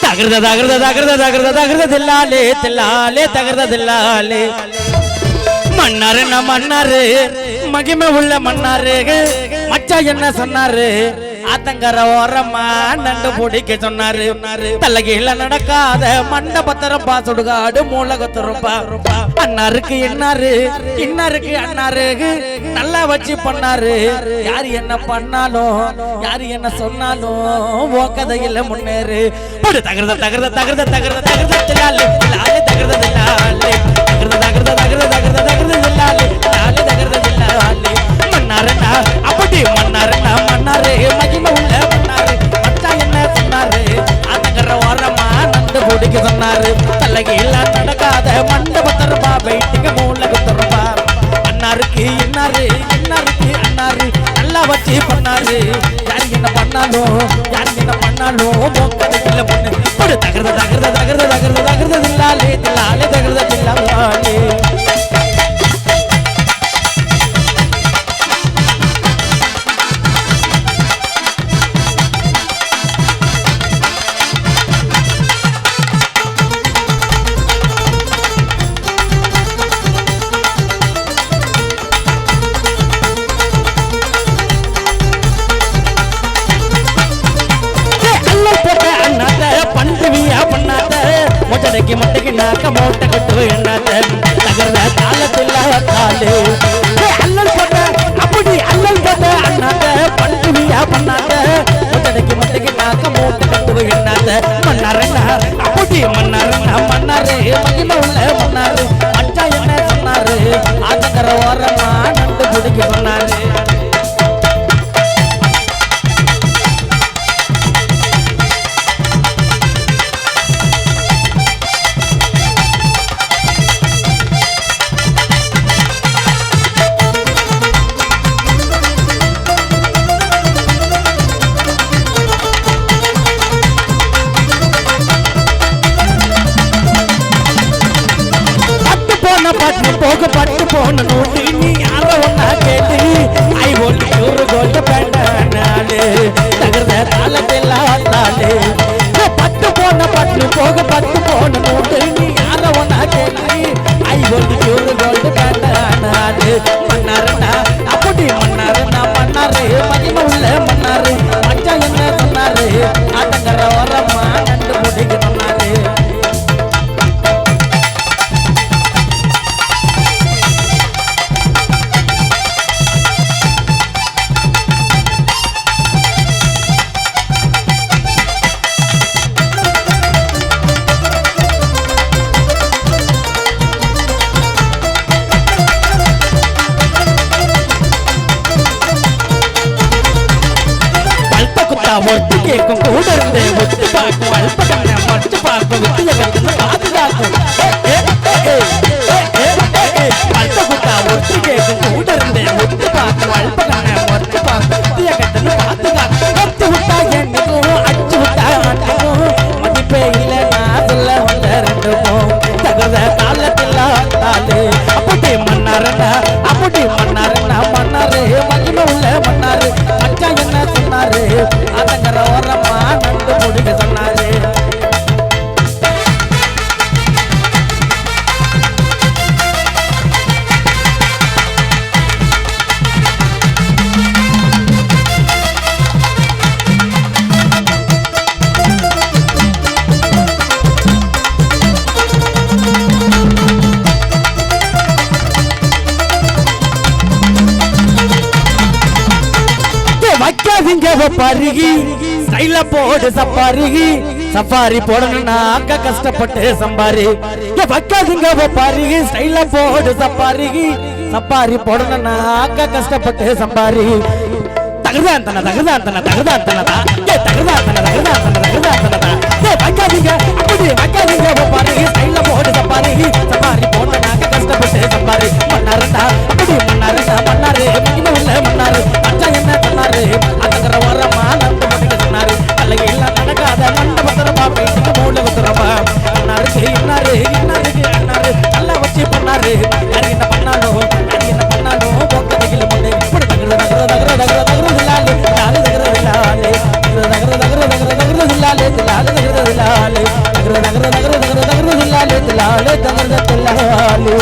தகர்த தகர்த தகர்த தகர்த தகர்த தில்லாலே தில்லாலே தகர்த தில்லாலே. மன்னாரு நான் மன்னாரு. மகிமை உள்ள மன்னாரு. மச்சா என்ன சொன்னாரு? ஆத்தங்கர ஓரமா நண்டு பிடிக்க சொன்னாரு தலைகீழ நடக்காத மண்டபத்திரம் பாசுடுகாடு மூலகத்திரப்பா அண்ணாருக்கு என்னாரு இன்னாருக்கு அண்ணாரு நல்லா வச்சு பண்ணாரு யாரு என்ன பண்ணாலும் யாரு என்ன சொன்னாலும் ஓ கதையில முன்னேறு போடு தகர்த தகர்த தகர்த தகர்த தகர்த நல்லா பண்ணாரு. யாரு என்ன பண்ணாலும் யாரு என்ன பண்ணாலும் மோக்கடைக்குள்ள பொண்ணு ஒரு தகர்த தகர்த தகர்த தகர்த தகர்த தில்லாலே தில்லாலே தகர்த தில்லாலே மொட்டடைக்கு மொட்டைக்கு நாக்க மூட்டை கட்டு எண்ணாத்த தகர்ந்த தாளத்தில் தாளு அல்லல் போட்ட அப்படி அல்லல் போட்ட அண்ணாத்த பண்டுவியா பண்ணாத்த. மொட்டடைக்கு மொட்டைக்கு நாக்க மூட்டை கட்டு எண்ணாத்த மன்னாரண்ணா அப்படி மன்னாரண்ணா மன்னாரே மகிமை பட்டு பட்டு போன நோட்டு நீ யாரோ ஒன்னா கேட்டு ஐ ஓட்டு பல்ப ஒத்து கேட்கும் கூட இருந்து ஒத்து பார்க்கும் பல்ப கண்ண மட்டு பார்க்கும் வித்திய கண்ணு பாதுகாக்கும் அல்பகுட்டா ஒத்து கேட்கும் வைக்காதீங்க பருகி ஸ்டைல போடு சப்பாரிகி சஃபாரி போடணும்னா அக்கா கஷ்டப்பட்டு சம்பாரி. ஏ, பருகி ஸ்டைல போடு சப்பாரிகி சப்பாரி போடணும்னா அக்கா கஷ்டப்பட்டு சம்பாரி. தகுதான் தன தகுதான் தன தகுதான் தனதா ஏ தகுதான் தன தகுதான் தன தகுதான் தனதா ஏ வைக்காதீங்க அப்படி வைக்காதீங்க பருகி ஸ்டைல போடு சப்பாரிகி சப்பாரி போடணும்னா அக்கா கஷ்டப்பட்டு சம்பாரி. அப்படி மகிமை உள்ள தில்லாலே தகர தகர தகர தகர தகர தில்லாலே தில்லாலே தகர தில்லாலே